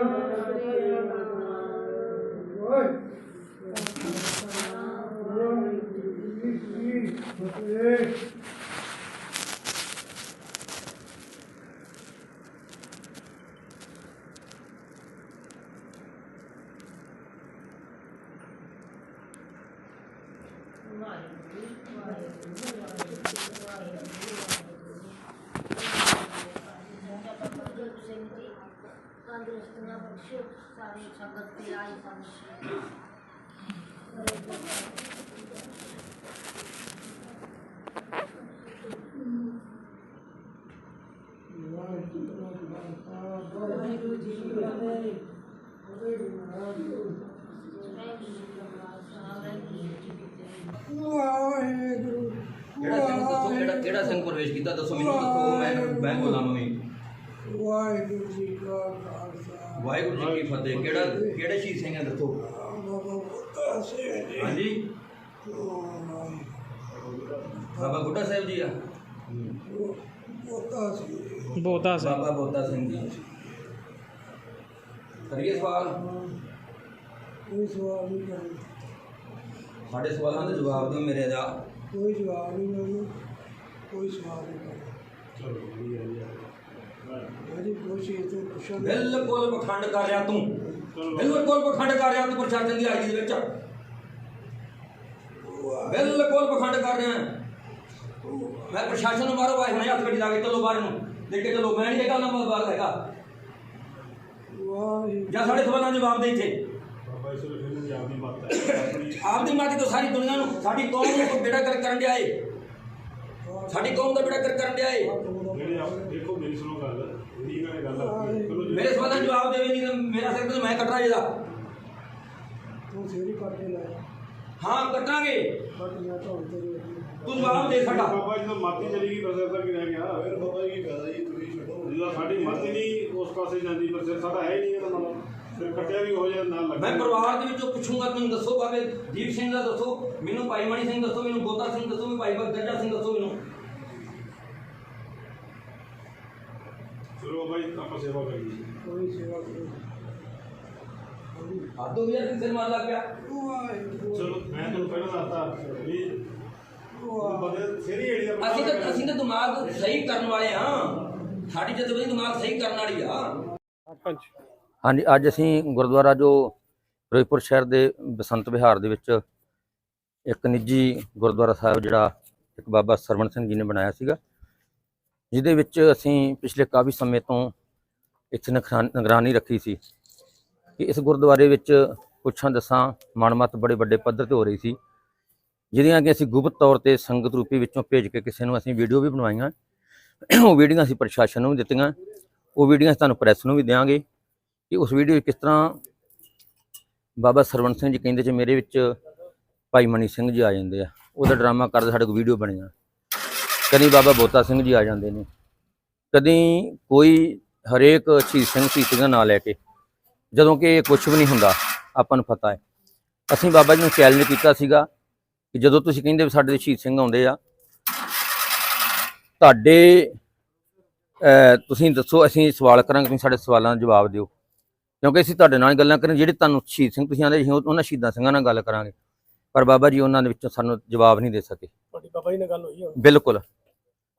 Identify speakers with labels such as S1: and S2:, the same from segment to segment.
S1: Right. ਤੰਦਰੁਸਤੀਆਂ ਬਖਸ਼ੋ ਸਾਰੀ ਸੰਗਤ ਤੇ ਆਈ ਸੰਗਤ
S2: ਵਾਹਿਗੁਰੂ ਜੀ ਕੀ ਫਤਿਹ। ਵਾਹਿਗੁਰੂ।
S3: ਕਿਹੜਾ ਸਿੰਘ ਦੱਸੋ ਕਿਹੜਾ ਕਿਹੜਾ ਸਿੰਘ ਪ੍ਰਵੇਸ਼ ਕੀਤਾ? ਦੱਸੋ ਮੈਨੂੰ ਦੱਸੋ ਮੈਂ ਮੈਂ ਬੋਲਾਂ ਮੰਮੀ
S2: ਵਾਹਿਗੁਰੂ ਜੀ ਕਾ
S3: ਵਾਹਿਗੁਰੂ ਜੀ ਕੀ ਫਤਿਹ। ਕਿਹੜਾ ਕਿਹੜੇ ਸ਼ਹੀਦ ਸਿੰਘ ਹੈ ਦੱਸੋ?
S2: ਸਿੰਘ
S3: ਹਾਂਜੀ। ਬਾਬਾ ਬੁੱਢਾ ਸਾਹਿਬ ਜੀ ਆ।
S2: ਬੋਤਾ ਸੀ
S4: ਬੋਤਾ ਸਿੰਘ।
S3: ਬਾਬਾ ਬੋਤਾ ਸਿੰਘ ਜੀ। ਕਰੀਏ ਸਵਾਲ?
S2: ਕੋਈ ਸਵਾਲ ਨਹੀਂ ਕਰਨਾ।
S3: ਸਾਡੇ ਸਵਾਲਾਂ ਦੇ ਜਵਾਬ ਦਿਓ ਮੇਰੇ ਦਾ।
S2: ਕੋਈ ਜਵਾਬ ਨਹੀਂ ਮੈਨੂੰ ਕੋਈ ਸਵਾਲ ਨਹੀਂ ਕਰਨਾ। ਤੋਂ ਪੁੱਛਣ
S3: ਬਿਲਕੁਲ ਪਖੰਡ ਕਰ ਰਿਹਾ ਤੂੰ। ਬਿਲਕੁਲ ਪਖੰਡ ਕਰ ਰਿਹਾ ਤੂੰ ਪ੍ਰਸ਼ਾਸਨ ਦੀ ਆਈ ਦੇ ਵਿੱਚ। ਬਿਲਕੁਲ ਪਖੰਡ ਕਰ ਰਿਹਾ। ਮੈਂ ਪ੍ਰਸ਼ਾਸਨ ਨੂੰ ਮਾਰੋ ਆਏ ਹੁਣੇ ਹੱਥ ਗੱਡੀ ਲਾ ਕੇ ਚਲੋ ਬਾਹਰ ਨੂੰ। ਦੇਖ ਕੇ ਚਲੋ, ਮੈਂ ਨਹੀਂ ਹੈਗਾ ਨਾ ਬਾਹਰ ਹੈਗਾ। ਜਾਂ ਸਾਡੇ ਸਵਾਲਾਂ ਦੇ ਜਵਾਬ ਦੇ ਇੱਥੇ। ਆਪਦੀ ਮਾਤੀ ਤੋਂ ਸਾਰੀ ਦੁਨੀਆ ਨੂੰ, ਸਾਡੀ ਕੌਮ ਨੂੰ ਬੇੜਾ ਕਰ ਕਰਨ ਡਿਆ ਏ। ਸਾਡੀ ਕੌਮ ਦਾ ਬੇੜਾ ਕਰ ਕਰਨ ਡਿਆ ਏ।
S5: ਦੇਖੋ ਮੇਰੀ ਸੁਣੋ ਗੱਲ ਇਹਦੀ ਨਾਲ ਗੱਲ ਆ ਚਲੋ ਜੀ।
S3: ਮੇਰੇ ਸਵਾਲਾਂ ਦੇ ਜਵਾਬ ਦੇਵੇ ਨਹੀਂ ਤਾਂ ਮੇਰਾ ਸਿਰ ਤੇ ਮੈਂ ਕੱਟਣਾ ਇਹਦਾ
S2: ਤੂੰ ਸੇਰੀ ਕੱਟ ਕੇ ਲਾਇਆ
S3: ਹਾਂ ਕੱਟਾਂਗੇ।
S2: ਤਾਂ ਹੁਣ ਤੇਰੀ
S3: ਤੂੰ ਜਵਾਬ ਦੇ ਸਾਡਾ।
S5: ਬਾਬਾ ਜੀ ਤੋਂ ਮਾਤੀ ਚਲੀ ਗਈ ਪਰ ਸਿਰ ਤੱਕ ਹੀ ਰਹਿ ਗਿਆ? ਫਿਰ ਬਾਬਾ ਜੀ ਕੀ ਫਾਇਦਾ ਜੀ ਤੁਸੀਂ ਛੱਡੋ। ਜਦੋਂ ਸਾਡੀ ਮਾਤੀ ਨਹੀਂ ਉਸ ਪਾਸੇ ਜਾਂਦੀ ਪਰ ਸਿਰ ਸਾਡਾ ਹੈ ਹੀ ਨਹੀਂ ਇਹਦਾ ਮਤਲਬ। ਫਿਰ ਕੱਟਿਆ ਵੀ ਹੋ ਜਾਏ ਨਾਲ ਲੱਗ।
S3: ਮੈਂ ਪਰਿਵਾਰ ਦੇ ਵਿੱਚੋਂ ਪੁੱਛੂੰਗਾ ਤੁਹਾਨੂੰ ਦੱਸੋ ਬਾਬੇ ਦੀਪ ਸਿੰਘ ਦਾ ਦੱਸੋ ਮੈਨੂੰ ਭਾਈ ਮਣੀ ਸਿੰਘ ਦੱਸੋ ਮੈਨੂੰ ਬੋਤਾ ਸਿੰਘ ਦੱਸੋ ਮੈਨੂੰ ਭਾਈ ਗੱਜਾ ਸਿੰਘ ਦੱਸੋ ਮੈਨੂੰ।
S5: ਚਲੋ ਬਾਬਾ ਜੀ ਆਪਾਂ ਸੇਵਾ ਕਰੀਏ
S2: ਕੋਈ ਸੇਵਾ ਕਰੋ
S3: ਆਦੋ ਵੀ ਯਾਰ ਸਿਰ ਮਾਰ ਲੱਗ ਗਿਆ
S2: ਵਾਹਿਗੁਰੂ।
S5: ਚਲੋ ਮੈਂ ਤੁਹਾਨੂੰ ਪਹਿਲਾਂ ਦੱਸਤਾ ਵੀ ਬੰਦੇ ਸੇਰੀ ਏੜੀ ਦਾ
S3: ਅਸੀਂ ਤਾਂ ਅਸੀਂ ਤਾਂ ਦਿਮਾਗ ਸਹੀ ਕਰਨ ਵਾਲੇ ਹਾਂ। ਸਾਡੀ ਜਦ ਦਿਮਾਗ ਸਹੀ ਕਰਨ ਵਾਲੀ ਆ।
S6: ਹਾਂਜੀ। ਅੱਜ ਅਸੀਂ ਗੁਰਦੁਆਰਾ ਜੋ ਫਿਰੋਜ਼ਪੁਰ ਸ਼ਹਿਰ ਦੇ ਬਸੰਤ ਵਿਹਾਰ ਦੇ ਵਿੱਚ ਇੱਕ ਨਿੱਜੀ ਗੁਰਦੁਆਰਾ ਸਾਹਿਬ ਜਿਹੜਾ ਇੱਕ ਬਾਬਾ ਸਰਵਣ ਸਿੰਘ ਜੀ ਨੇ ਬਣਾਇਆ ਸੀਗਾ। ਜਿਹਦੇ ਵਿੱਚ ਅਸੀਂ ਪਿਛਲੇ ਕਾਫੀ ਸਮੇਂ ਤੋਂ ਇੱਥੇ ਨਿਗਰਾਨ- ਨਿਗਰਾਨੀ ਰੱਖੀ ਸੀ ਕਿ ਇਸ ਗੁਰਦੁਆਰੇ ਵਿੱਚ ਪੁੱਛਾਂ ਦਸਾਂ ਮਨਮਤ ਬੜੇ ਵੱਡੇ ਪੱਧਰ ਤੇ ਹੋ ਰਹੀ ਸੀ, ਜਿਹਦੀਆਂ ਕਿ ਅਸੀਂ ਗੁਪਤ ਤੌਰ ਤੇ ਸੰਗਤ ਰੂਪੀ ਵਿੱਚੋਂ ਭੇਜ ਕੇ ਕਿਸੇ ਨੂੰ ਅਸੀਂ ਵੀਡੀਓ ਵੀ ਬਣਵਾਈਆਂ। ਉਹ ਵੀਡੀਓ ਅਸੀਂ ਪ੍ਰਸ਼ਾਸਨ ਨੂੰ ਵੀ ਦਿੱਤੀਆਂ, ਉਹ ਵੀਡੀਓ ਤੁਹਾਨੂੰ ਪ੍ਰੈਸ ਨੂੰ ਵੀ ਦਿਆਂਗੇ ਕਿ ਉਸ ਵੀਡੀਓ ਕਿਸ ਤਰ੍ਹਾਂ ਬਾਬਾ ਸਰਵਣ ਸਿੰਘ ਜੀ ਕਹਿੰਦੇ ਚ ਮੇਰੇ ਵਿੱਚ ਭਾਈ ਮਨੀ ਸਿੰਘ ਜੀ ਆ ਜਾਂਦੇ ਆ, ਉਹਦਾ ਡਰਾਮਾ ਕਰਦੇ ਸਾਡੇ ਕੋਲ ਵੀਡੀਓ ਬਣੀਆਂ। ਕਦੀ ਬਾਬਾ ਬੋਤਾ ਸਿੰਘ ਜੀ ਆ ਜਾਂਦੇ ਨੇ। ਕਦੀ ਕੋਈ ਹਰੇਕ ਸ਼ਹੀਦ ਸਿੰਘ ਸ਼ਹੀਦ ਦਾ ਨਾਂ ਲੈ ਕੇ ਜਦੋਂ ਕਿ ਇਹ ਕੁਝ ਵੀ ਨਹੀਂ ਹੁੰਦਾ ਆਪਾਂ ਨੂੰ ਪਤਾ ਹੈ। ਅਸੀਂ ਬਾਬਾ ਜੀ ਨੂੰ ਚੈਲੰਜ ਕੀਤਾ ਸੀਗਾ ਕਿ ਜਦੋਂ ਤੁਸੀਂ ਕਹਿੰਦੇ ਵੀ ਸਾਡੇ ਸ਼ਹੀਦ ਸਿੰਘ ਆਉਂਦੇ ਆ ਤੁਹਾਡੇ ਤੁਸੀਂ ਦੱਸੋ ਅਸੀਂ ਸਵਾਲ ਕਰਾਂਗੇ ਤੁਸੀਂ ਸਾਡੇ ਸਵਾਲਾਂ ਦਾ ਜਵਾਬ ਦਿਓ। ਕਿਉਂਕਿ ਅਸੀਂ ਤੁਹਾਡੇ ਨਾਲ ਗੱਲਾਂ ਕਰਾਂ ਜਿਹੜੇ ਤੁਹਾਨੂੰ ਸ਼ਹੀਦ ਸਿੰਘ ਤੁਸੀਂ ਆਂਦੇ ਉਹਨਾਂ ਸ਼ਹੀਦਾਂ ਸਿੰਘਾਂ ਨਾਲ ਗੱਲ ਕਰਾਂਗੇ। ਪਰ ਬਾਬਾ ਜੀ ਉਹਨਾਂ ਦੇ ਵਿੱਚੋਂ ਸਾਨੂੰ ਜਵਾਬ ਨਹੀਂ ਦੇ ਸਕੇ।
S2: ਤੁਹਾਡੀ ਬਾਬਾ ਜੀ ਨਾਲ ਗੱਲ ਹੋਈ
S6: ਬਿਲਕੁਲ।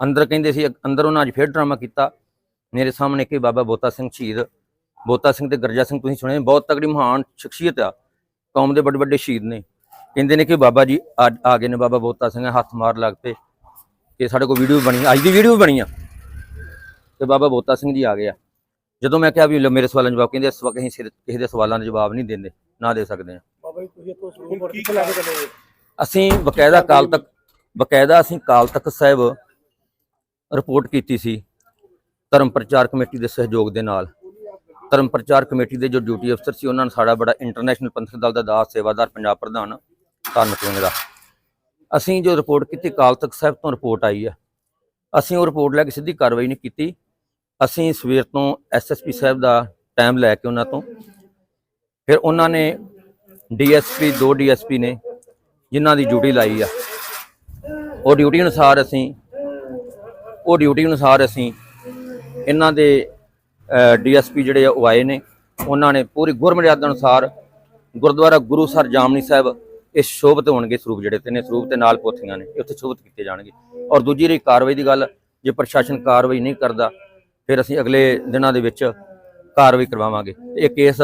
S6: ਅੰਦਰ ਕਹਿੰਦੇ ਸੀ ਅੰਦਰ ਉਹਨਾਂ ਅੱਜ ਫੇਰ ਡਰਾਮਾ ਕੀਤਾ। ਮੇਰੇ ਸਾਹਮਣੇ ਕਿ ਬਾਬਾ ਬੋਤਾ ਸਿੰਘ ਸ਼ਹੀਦ। ਬੋਤਾ ਸਿੰਘ ਤੇ ਗਰਜਾ ਸਿੰਘ ਤੁਸੀਂ ਸੁਣੇ ਬਹੁਤ ਤਗੜੀ ਮਹਾਨ ਸ਼ਖਸੀਅਤ ਆ। ਕੌਮ ਦੇ ਵੱਡੇ ਵੱਡੇ ਸ਼ਹੀਦ ਨੇ। ਕਹਿੰਦੇ ਨੇ ਕਿ ਬਾਬਾ ਜੀ ਆ ਗਏ ਨੇ ਬਾਬਾ ਬੋਤਾ ਸਿੰਘ ਹੱਥ ਮਾਰ ਲੱਗ ਪਏ। ਕਿ ਸਾਡੇ ਕੋਲ ਵੀਡੀਓ ਬਣੀ ਅੱਜ ਦੀ ਵੀਡੀਓ ਬਣੀ ਆ। ਤੇ ਬਾਬਾ ਬੋਤਾ ਸਿੰਘ ਜੀ ਆ ਗਏ ਆ। ਜਦੋਂ ਮੈਂ ਕਿਹਾ ਵੀ ਮੇਰੇ ਸਵਾਲਾਂ ਦਾ ਜਵਾਬ ਕਹਿੰਦੇ ਇਸ ਵਕਤ ਅਸੀਂ ਸਿਰ- ਕਿਸੇ ਦੇ ਸਵਾਲਾਂ ਦਾ ਜਵਾਬ ਨਹੀਂ ਦਿੰਦੇ ਨਾ ਦੇ ਸਕਦੇ ਆ।
S2: ਬਾਬਾ ਜੀ ਤੁਸੀਂ ਤੋਂ ਸ਼ੁਰੂ ਕਿੱਥੇ ਲੈ ਕੇ ਚੱਲੇ?
S6: ਅਸੀਂ ਬਕਾਇਦਾ ਕਾਲ ਤੱਕ ਬਕਾਇਦਾ ਅਸੀਂ ਕਾਲ ਤੱਕ ਸਾਹਿਬ ਰਿਪੋਰਟ ਕੀਤੀ ਸੀ ਧਰਮ ਪ੍ਰਚਾਰ ਕਮੇਟੀ ਦੇ ਸਹਿਯੋਗ ਦੇ ਨਾਲ। ਧਰਮ ਪ੍ਰਚਾਰ ਕਮੇਟੀ ਦੇ ਜੋ ਡਿਊਟੀ ਅਫਸਰ ਸੀ, ਉਹਨਾਂ ਨੇ ਸਾਡਾ ਬੜਾ ਇੰਟਰਨੈਸ਼ਨਲ ਪੰਥਕ ਦਲ ਦਾ ਦਾਸ, ਸੇਵਾਦਾਰ ਪੰਜਾਬ ਪ੍ਰਧਾਨ ਧਾਰਮਿਕ ਵਿੰਗ ਦਾ। ਅਸੀਂ ਜੋ ਰਿਪੋਰਟ ਕੀਤੀ ਕਾਲ ਤੱਕ ਸਾਹਿਬ ਤੋਂ ਰਿਪੋਰਟ ਆਈ ਆ। ਅਸੀਂ ਉਹ ਰਿਪੋਰਟ ਲੈ ਕੇ ਸਿੱਧੀ ਕਾਰਵਾਈ ਨਹੀਂ ਕੀਤੀ। ਅਸੀਂ ਸਵੇਰ ਤੋਂ ਐਸਐਸਪੀ ਸਾਹਿਬ ਦਾ ਟਾਈਮ ਲੈ ਕੇ ਉਹਨਾਂ ਤੋਂ। ਫਿਰ ਉਹਨਾਂ ਨੇ ਡੀਐਸਪੀ ਦੋ ਡੀਐਸਪੀ ਨੇ ਜਿਨ੍ਹਾਂ ਦੀ ਡਿਊਟੀ ਲਾਈ ਆ। ਉਹ ਡਿਊਟੀ ਅਨੁਸਾਰ ਅਸੀਂ ਉਹ ਡਿਊਟੀ ਅਨੁਸਾਰ ਅਸੀਂ ਇਹਨਾਂ ਦੇ ਡੀਐਸਪੀ ਜਿਹੜੇ ਆ ਉਹ ਆਏ ਨੇ। ਉਹਨਾਂ ਨੇ ਪੂਰੀ ਗੁਰਮਰਿਆਦਾ ਅਨੁਸਾਰ ਗੁਰਦੁਆਰਾ ਗੁਰੂਸਰ ਜਾਮਨੀ ਸਾਹਿਬ ਇਹ ਸ਼ੋਭਤ ਹੋਣਗੇ ਸਰੂਪ ਜਿਹੜੇ ਤਿੰਨੇ ਸਰੂਪ ਤੇ ਨਾਲ ਪੋਥੀਆਂ ਨੇ ਉੱਥੇ ਸ਼ੋਭਤ ਕੀਤੇ ਜਾਣਗੇ। ਔਰ ਦੂਜੀ ਰਹੀ ਕਾਰਵਾਈ ਦੀ ਗੱਲ ਜੇ ਪ੍ਰਸ਼ਾਸਨ ਕਾਰਵਾਈ ਨਹੀਂ ਕਰਦਾ ਫਿਰ ਅਸੀਂ ਅਗਲੇ ਦਿਨਾਂ ਦੇ ਵਿੱਚ ਕਾਰਵਾਈ ਕਰਵਾਵਾਂਗੇ। ਤੇ ਇਹ ਕੇਸ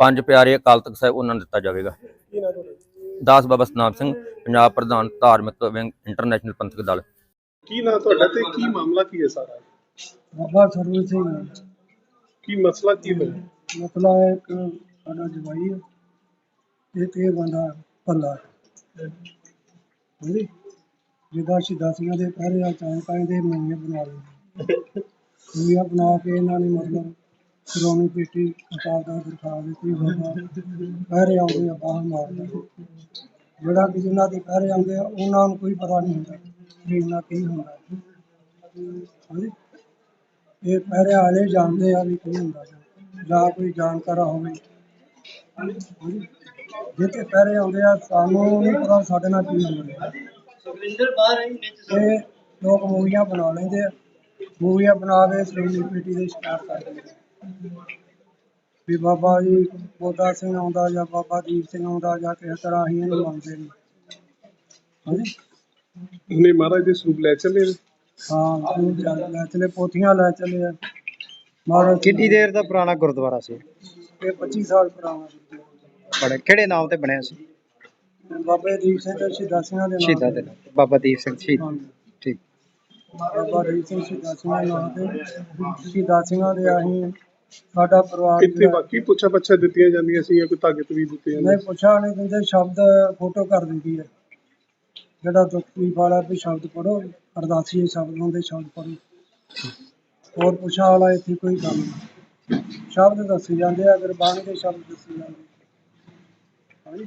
S6: ਪੰਜ ਪਿਆਰੇ ਅਕਾਲ ਤਖਤ ਸਾਹਿਬ ਉਹਨਾਂ ਨੂੰ ਦਿੱਤਾ ਜਾਵੇਗਾ।
S2: ਨਾ
S6: ਦਾਸ ਬਾਬਾ ਸਤਨਾਮ ਸਿੰਘ ਪੰਜਾਬ ਪ੍ਰਧਾਨ ਧਾਰਮਿਕ ਵਿੰਗ ਇੰਟਰਨੈਸ਼ਨਲ ਪੰਥਕ ਦਲ।
S4: ਕੀ ਨਾਂ ਤੁਹਾਡਾ ਤੇ ਕੀ ਮਾਮਲਾ ਕੀ ਹੈ ਸਾਰਾ?
S2: ਬਾਬਾ ਸਰਵਨ ਸਿੰਘ
S4: ਕੀ ਮਸਲਾ ਕੀ ਹੋਇਆ?
S2: ਮਸਲਾ ਹੈ ਇੱਕ ਸਾਡਾ ਜਵਾਈ ਹੈ। ਇੱਕ ਇਹ ਬੰਦਾ ਭੱਲਾ ਹਾਂਜੀ। ਜਿਹਦਾ ਸ਼ਿਦਾਸੀਆਂ ਦੇ ਪਹਿਰੇ ਆ ਚਾਹ ਕਹਿੰਦੇ ਮੂਵੀਆਂ ਬਣਾ ਲਈ ਮੂਵੀਆਂ ਬਣਾ ਕੇ ਇਹਨਾਂ ਨੇ ਮਤਲਬ ਸ਼੍ਰੋਮਣੀ ਪੇਟੀ ਅਕਾਲ ਦਾ ਦਿਖਾ ਦਿੱਤੀ ਬਾਬਾ ਪਹਿਰੇ ਆਉਂਦੇ ਆ ਬਾਹਰ ਮਾਰਦੇ ਜਿਹੜਾ ਕਿ ਜਿਨ੍ਹਾਂ ਦੇ ਪਹਿਰੇ ਆਉਂਦੇ ਆ ਉਹਨਾਂ ਨੂੰ ਕੋਈ ਪਤਾ ਨਹੀਂ ਹੁੰਦਾ। ਇਹਨਾਂ ਕੀ ਹੁੰਦਾ ਹਾਂਜੀ। ਇਹ ਪਹਿਰੇ ਵਾਲੇ ਜਾਣਦੇ ਆ ਵੀ ਕੀ ਹੁੰਦਾ ਜਾਂ। ਕੋਈ ਜਾਣਕਾਰ ਹੋਵੇ। ਜਿੱਥੇ ਪਹਿਰੇ ਆਉਂਦੇ ਆ ਸਾਨੂੰ ਨਹੀਂ ਪਤਾ ਸਾਡੇ ਨਾਲ ਕੀ ਹੋ ਰਿਹਾ ਇਹ ਲੋਕ ਮੂਵੀਆਂ ਬਣਾ ਲੈਂਦੇ ਆ। ਮੂਵੀਆਂ ਬਣਾ ਕੇ ਕਮੇਟੀ ਦੇ ਸ਼ਿਕਾਰ ਕਰ ਦਿੰਦੇ ਆ। ਵੀ ਬਾਬਾ ਜੀ ਬੋਦਾ ਸਿੰਘ ਆਉਂਦਾ ਜਾਂ ਬਾਬਾ ਦੀਪ ਸਿੰਘ ਆਉਂਦਾ ਜਾਂ ਕਿਸੇ ਤਰ੍ਹਾਂ ਅਸੀਂ ਇਹਨੂੰ ਮੰਨਦੇ ਨਹੀਂ। ਹਾਂਜੀ।
S4: ਉਹਨੇ ਮਹਾਰਾਜ ਦੇ ਸਰੂਪ ਲੈ ਚੱਲੇ ਨੇ।
S2: ਹਾਂ ਤੂੰ ਚੱਲ ਲੈ ਚਲੇ ਪੋਥੀਆਂ ਲੈ ਚਲੇ ਆ ਮਹਾਰਾਜ
S7: ਕਿੰਨੀ ਦੇਰ ਦਾ ਪੁਰਾਣਾ ਗੁਰਦੁਆਰਾ ਸੀ
S2: ਇਹ 25 ਸਾਲ ਪੁਰਾਣਾ ਸੀ।
S7: ਬੜੇ ਕਿਹੜੇ ਨਾਮ ਤੇ ਬਣਿਆ ਸੀ
S2: ਬਾਬੇ ਦੀਪ ਸਿੰਘ ਤੇ ਸ਼ਹੀਦਾਂ ਦੇ ਨਾਮ
S7: ਸ਼ਹੀਦਾਂ ਦੇ ਨਾਮ। ਬਾਬਾ ਦੀਪ ਸਿੰਘ ਸ਼ਹੀਦ
S2: ਹਾਂਜੀ।
S7: ਠੀਕ
S2: ਬਾਬਾ ਦੀਪ ਸਿੰਘ ਸ਼ਹੀਦਾਂ ਸਿੰਘਾਂ ਦੇ ਨਾਮ ਤੇ ਸ਼ਹੀਦਾਂ ਸਿੰਘਾਂ ਦੇ ਅਸੀਂ ਸਾਡਾ ਪਰਿਵਾਰ
S4: ਇੱਥੇ
S2: ਜਿਹੜਾ-
S4: ਬਾਕੀ ਪੁੱਛਾ ਪੱਛਾ ਦਿੱਤੀਆਂ ਜਾਂਦੀਆਂ ਸੀ ਜਾਂ ਕੋਈ ਤਾਕਤ ਵੀ ਦਿੱਤੇ ਜਾਂਦੇ
S2: ਨਹੀਂ ਪੁੱਛਾ ਨਹੀਂ ਦਿੰਦੇ ਸ਼ਬਦ ਫੋਟੋ ਕਰ ਦਿੰਦੀ ਹੈ ਜਿਹੜਾ ਤਕਲੀਫ ਵਾਲਾ ਵੀ ਸ਼ਬਦ ਪੜੋ ਅਰਦਾਸੀ ਸ਼ਬਦ ਹੁੰਦੇ ਸ਼ਬਦ ਪੜੋ ਹੋਰ ਪੁੱਛਾ ਵਾਲਾ ਇੱਥੇ ਕੋਈ ਕੰਮ ਨਹੀਂ। ਸ਼ਬਦ ਦੱਸੇ ਜਾਂਦੇ ਆ ਗੁਰਬਾਣੀ ਦੇ ਸ਼ਬਦ ਦੱਸੇ ਜਾਂਦੇ ਹਾਂਜੀ?